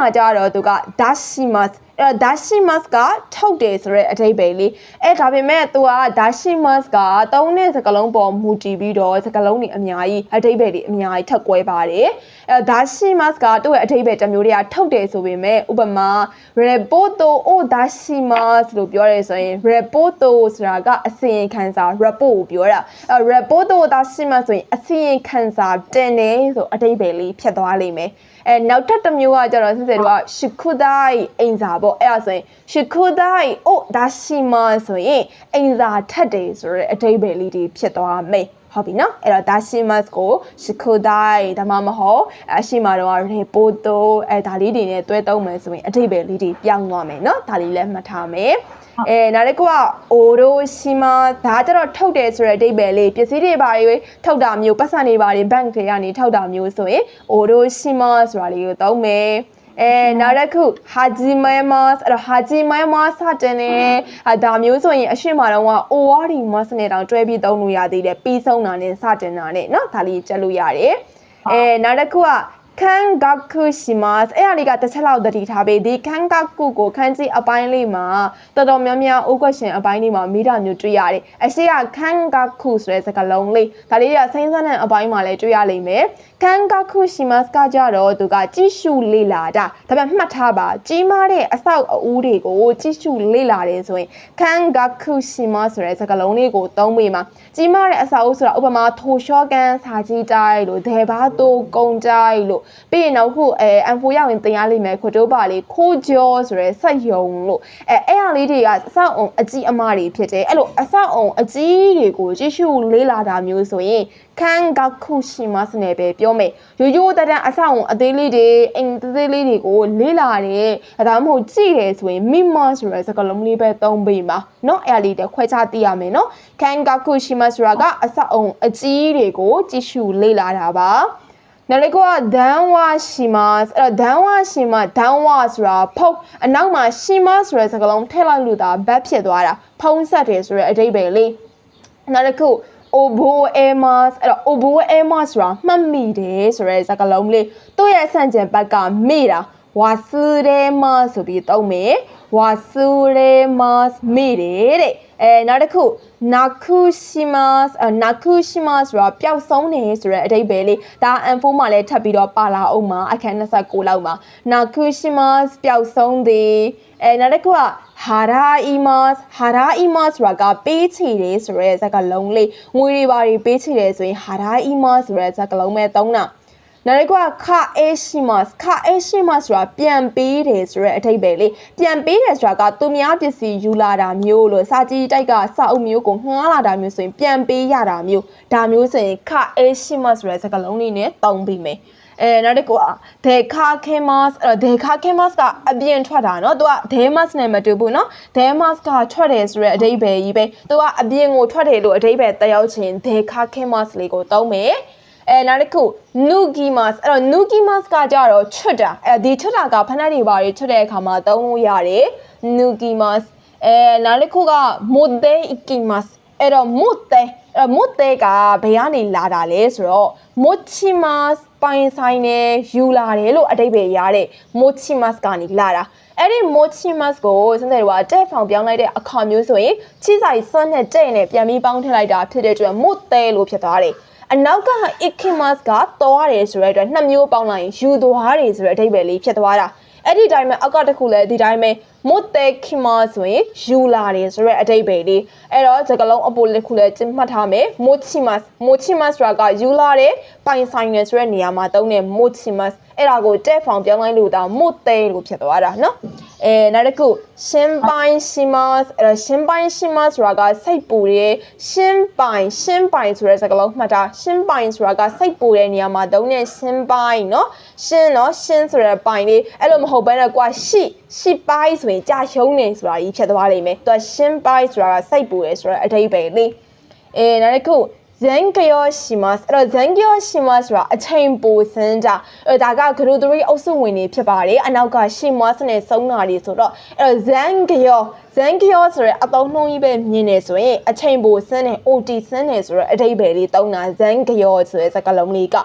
တာကြတော့သူက dashimas အဲ့တော့ dashimas ကထုတ်တယ်ဆိုတဲ့အဓိပ္ပာယ်လေးအဲ့ဒါပေမဲ့သူက dashimas ကသုံးတဲ့စကားလုံးပေါ်မူတည်ပြီးတော့စကားလုံးတွေအများကြီးအဓိပ္ပာယ်တွေအများကြီးထပ်ကွဲပါတယ်အဲ့ dashimas ကသူ့ရဲ့အဓိပ္ပာယ်တစ်မျိုးတည်းကထုတ်တယ်ဆိုပေမဲ့ဥပမာ reporto o dashimas လို့ပြောရဲဆိုရင် reporto ဆိုတာကအစီရင်ခံစာ report ကိုပြောတာအဲ့ reporto dashimas ဆိုရင်အစီရင်ခံစာတင်တယ်ဆိုအဓိပ္ပာယ်လေးဖြစ်သွားလိမ့်မယ်အဲနောက်ထပ်တစ်မျိုးကကျတော့ဆက်စဲတို့က shikudai အိမ်စာပေါ့အဲ့ဒါဆိုရင် shikudai o dashima ဆိုရင်အိမ်စာထပ်တယ်ဆိုတဲ့အဓိပ္ပာယ်လေးတွေဖြစ်သွားမယ်ဟုတ်ပြီနော်အဲ့တော့ dashimas ကို shikudai ဒါမှမဟုတ်အရှိမတော့ repoto အဲဒါလေးတွေနဲ့တွဲသုံးမယ်ဆိုရင်အဓိပ္ပာယ်လေးတွေပြောင်းသွားမယ်နော်ဒါလေးလည်းမှတ်ထားမယ်အဲနောက်တစ်ခုက oroshima ဒါကြတော့ထုတ်တယ်ဆိုတဲ့အဓိပ္ပာယ်လေးပစ္စည်းတွေပါတွေထုတ်တာမျိုးပတ်စံတွေပါတွေ bank တွေကနေထုတ်တာမျိုးဆိုရင် oroshima ဆိုတာလေးကိုသုံးမယ် အဲနောက်တစ်ခု hajimamas အဲ့တော့ hajimamas စတင်နေအဲဒါမျိုးဆိုရင်အရှိမတော့က owari mas နဲ့တောင်တွဲပြီးသုံးလို့ရသေးတယ်ပြီးဆုံးတာနဲ့စတင်တာနဲ့เนาะဒါလေးကြက်လို့ရတယ်အဲနောက်တစ်ခုက ခံဂကုရှိမတ်အဲ့အလေးကတစ်ချက်လောက်တတိထားပေးဒီခံဂကုကိုခန်းကြီးအပိုင်းလေးမှာတော်တော်များများ O question အပိုင်းလေးမှာမိတာမျိုးတွေ့ရတယ်အရှိကခံဂကုဆိုတဲ့စကားလုံးလေးဒါလေးကစိမ့်စမ်းတဲ့အပိုင်းမှာလည်းတွေ့ရလိမ့်မယ်ခံဂကုရှိမတ်ကကြတော့သူကကြည့်ရှုလေ့လာတာဒါပေမဲ့မှတ်ထားပါကြီးမားတဲ့အဆောက်အဦတွေကိုကြည့်ရှုလေ့လာတယ်ဆိုရင်ခံဂကုရှိမတ်ဆိုတဲ့စကားလုံးလေးကိုသုံးပေးမှာကြီးမားတဲ့အဆောက်အဦဆိုတာဥပမာထိုရှော့ကန်စာကြီးတိုင်းလို့ဒေဘာတိုကုံတိုင်းလို့ပြီးရင်နောက်ခုအဲ M4 ရောက်ရင်တင်ရလိမ့်မယ်ခွတ်တိုးပါလေးခိုးကြောဆိုရဲစက်ယုံလို့အဲအဲ့အလေးတွေကအဆောက်အုံအကြီးအမတွေဖြစ်တယ်အဲ့လိုအဆောက်အုံအကြီးတွေကိုကြည့်ရှုလေးလာတာမျိုးဆိုရင်ခံဂခုရှိမစနေပဲပြောမယ်ရိုးရိုးတတန်အဆောက်အုံအသေးလေးတွေအိမ်သေးသေးလေးတွေကိုလေးလာတယ်ဒါမှမဟုတ်ကြည့်တယ်ဆိုရင်မိမဆိုရဲစကားလုံးလေးပဲသုံးပေးပါเนาะအဲ့အလေးတွေခွဲခြားသိရမယ်เนาะခံဂခုရှိမဆိုတာကအဆောက်အုံအကြီးတွေကိုကြည့်ရှုလေးလာတာပါ နောက်တစ်ခုကဒန်ဝါရှိမတ်အဲ့တော့ဒန်ဝါရှိမတ်ဒန်ဝါဆိုတာဖုတ်အနောက်မှာရှိမတ်ဆိုတဲ့စကားလုံးထည့်လိုက်လို့ဒါဘတ်ဖြစ်သွားတာဖုံးဆက်တယ်ဆိုတဲ့အဓိပ္ပာယ်လေးနောက်တစ်ခု obo emas အဲ့တော့ obo emas ဆိုတာမှတ်မိတယ်ဆိုတဲ့စကားလုံးလေးသူ့ရဲ့ဆန့်ကျင်ဘက်ကမေ့တာဝါဆူရဲမဆိုပြီးသုံးမယ်ဝါဆူရဲမမေ့တယ်တဲ့အဲနောက်တစ်ခု နာခုရှိမတ်နာခုရှိမတ်ဆိုတာပျောက်ဆုံးနေဆိုတဲ့အဓိပ္ပာယ်လေးဒါ M4 မှာလည်းထပ်ပြီးတော့ပါလာအောင်မှာအခန်း29လောက်မှာနာခုရှိမတ်ပျောက်ဆုံးသည်အဲနောက်တစ်ခုကဟာရာအီမတ်ဟာရာအီမတ်ဆိုတာကပေးချေတယ်ဆိုတဲ့စကားလုံးလေးငွေတွေပါတွေပေးချေတယ်ဆိုရင်ဟာရာအီမတ်ဆိုတဲ့စကားလုံးပဲသုံးတာ နရကခအေရှိမတ်ခအေရှိမတ်ဆိုတာပြန်ပေးတယ်ဆိုတဲ့အဓိပ္ပာယ်လေးပြန်ပေးတယ်ဆိုတာကသူများပစ္စည်းယူလာတာမျိုးလို့စာကြည့်တိုက်ကစာအုပ်မျိုးကိုငှားလာတာမျိုးဆိုရင်ပြန်ပေးရတာမျိုးဒါမျိုးဆိုရင်ခအေရှိမတ်ဆိုတဲ့စကားလုံးလေးနဲ့တုံးပြီးမယ်အဲနောက်တစ်ခုကဒေခါခေမတ်ဒေခါခေမတ်ကအပြင်ထွက်တာနော်သူကဒေမတ်နဲ့မတူဘူးနော်ဒေမတ်ကထွက်တယ်ဆိုတဲ့အဓိပ္ပာယ်ကြီးပဲသူကအပြင်ကိုထွက်တယ်လို့အဓိပ္ပာယ်တယောက်ချင်းဒေခါခေမတ်လေးကိုသုံးမယ် အဲနောက်တစ်ခု nugimas အဲ့တော့ nugimas ကကြတော့ချွတ်တာအဲဒီချွတ်တာကဖဏတွေပါတွေချွတ်တဲ့အခါမှာသုံးလို့ရတယ် nugimas အဲနောက်တစ်ခုက modde ikimas အဲ့တော့ modde အဲ့ modde ကဘယ်ကနေလာတာလဲဆိုတော့ mochimas ပိုင်ဆိုင်နေယူလာတယ်လို့အတိတ်ပဲရတဲ့ mochimas ကနေလာတာအဲ့ဒီ mochimas ကိုစတဲ့ကတဲ့ဖောင်ပြောင်းလိုက်တဲ့အခါမျိုးဆိုရင်ချီဆိုင်စွန်းနဲ့တဲ့နဲ့ပြန်ပြီးပေါင်းထည့်လိုက်တာဖြစ်တဲ့အတွက် modde လို့ဖြစ်သွားတယ် အနောက်က equinox ကသွားတယ်ဆိုတဲ့အတွက်နှစ်မျိုးပေါင်းလိုက်ရင်ယူသွားတယ်ဆိုတဲ့အဓိပ္ပာယ်လေးဖြစ်သွားတာအဲ့ဒီတိုင်းမှာအကတခုလည်းဒီတိုင်းပဲမုတ်တဲခိမဆိုရင်ယူလာတယ်ဆိုရက်အတိတ်ပဲလေအဲ့တော့စကလုံးအပိုလေးခုလည်းမှတ်ထားမယ်မုတ်ချီမတ်မုတ်ချီမတ်ဆိုတာကယူလာတယ်ပိုင်ဆိုင်တယ်ဆိုတဲ့နေရာမှာသုံးတဲ့မုတ်ချီမတ်အဲ့ဒါကိုတဲ့ဖောင်ပြောင်းလိုက်လို့တောင်မုတ်တဲလို့ဖြစ်သွားတာနော် အဲနောက်တစ်ခုရှင်းပိုင်းရှိမတ်အဲ့တော့ရှင်းပိုင်းရှိမတ်ဆိုတာကစိတ်ပူတဲ့ရှင်းပိုင်းရှင်းပိုင်းဆိုတဲ့စကားလုံးမှတ်တာရှင်းပိုင်းဆိုတာကစိတ်ပူတဲ့နေရာမှာသုံးတဲ့ရှင်းပိုင်းเนาะရှင်းเนาะရှင်းဆိုတဲ့ပိုင်းလေးအဲ့လိုမဟုတ်ဘဲနဲ့ကွာရှိရှိပိုင်းဆိုရင်ကြာရှုံးနေဆိုတာကြီးဖြစ်သွားလိမ့်မယ်သူကရှင်းပိုင်းဆိုတာကစိတ်ပူတယ်ဆိုတော့အဓိပ္ပာယ်လေးအဲနောက်တစ်ခု ဇန်ကယောရှိမတ်အဲ့တော့ဇန်ကယောရှိမတ်ဆိုတာအချိန်ပိုစန်းကြအဲ့ဒါကဂရုတရီအုပ်စုဝင်နေဖြစ်ပါတယ်အနောက်ကရှိမတ်နဲ့စုံနာတွေဆိုတော့အဲ့တော့ဇန်ကယောဇန်ကယောဆိုတဲ့အသုံးနှုန်းကြီးပဲမြင်နေဆိုရင်အချိန်ပိုစန်းနဲ့ OT စန်းနေဆိုတော့အဓိပ္ပာယ်လေးသုံးတာဇန်ကယောဆိုတဲ့စကားလုံးလေးက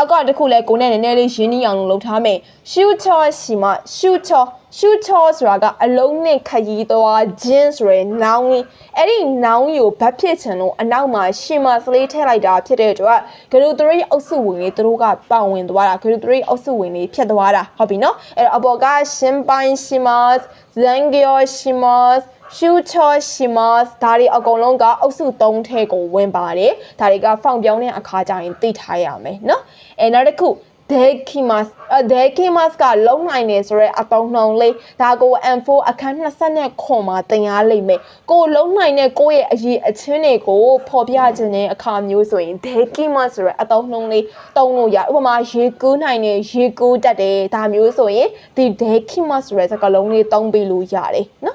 အကောတစ်ခုလဲကိုနဲ့နည်းနည်းလေးရင်းနှီးအောင်လုပ်ထားမယ်ရှူချောရှိမရှူချော ရှူချောဆိုတာကအလုံးနဲ့ခရီးသွားခြင်းဆိုရယ်နောင်းကြီးအဲ့ဒီနောင်းကြီးကိုဗတ်ဖြစ်ချင်လို့အနောက်မှာရှင်မစလေးထည့်လိုက်တာဖြစ်တဲ့အတွက်ဂရုသရီအုပ်စုဝင်လေးသူတို့ကပါဝင်သွားတာဂရုသရီအုပ်စုဝင်လေးဖြစ်သွားတာဟုတ်ပြီနော်အဲ့တော့အပေါ်ကရှင်ပိုင်ရှိမတ်ဇန်ဂီယောရှိမတ်ရှူချောရှိမတ်ဒါတွေအကုန်လုံးကအုပ်စု၃ထဲကိုဝင်ပါတယ်ဒါတွေကဖောင်ပြောင်းတဲ့အခါကျရင်သိထားရမယ်နော်အဲနောက်တစ်ခု dekimas အဲ dekimas ကလုံးနိုင်နေဆိုရဲအတုံးနှုံလေးဒါကို M4 အခန်း20နဲ့ခွန်မှာတင်ရလိမ့်မယ်ကိုလုံးနိုင်တဲ့ကိုယ့်ရဲ့အရေးအချင်းတွေကိုဖော်ပြခြင်းတဲ့အခါမျိုးဆိုရင် dekimas ဆိုရဲအတုံးနှုံလေးတုံးလို့ရဥပမာရေကူးနိုင်တဲ့ရေကူးတတ်တယ်ဒါမျိုးဆိုရင်ဒီ dekimas ဆိုရဲစကားလုံးလေးတုံးပေးလို့ရတယ်နော်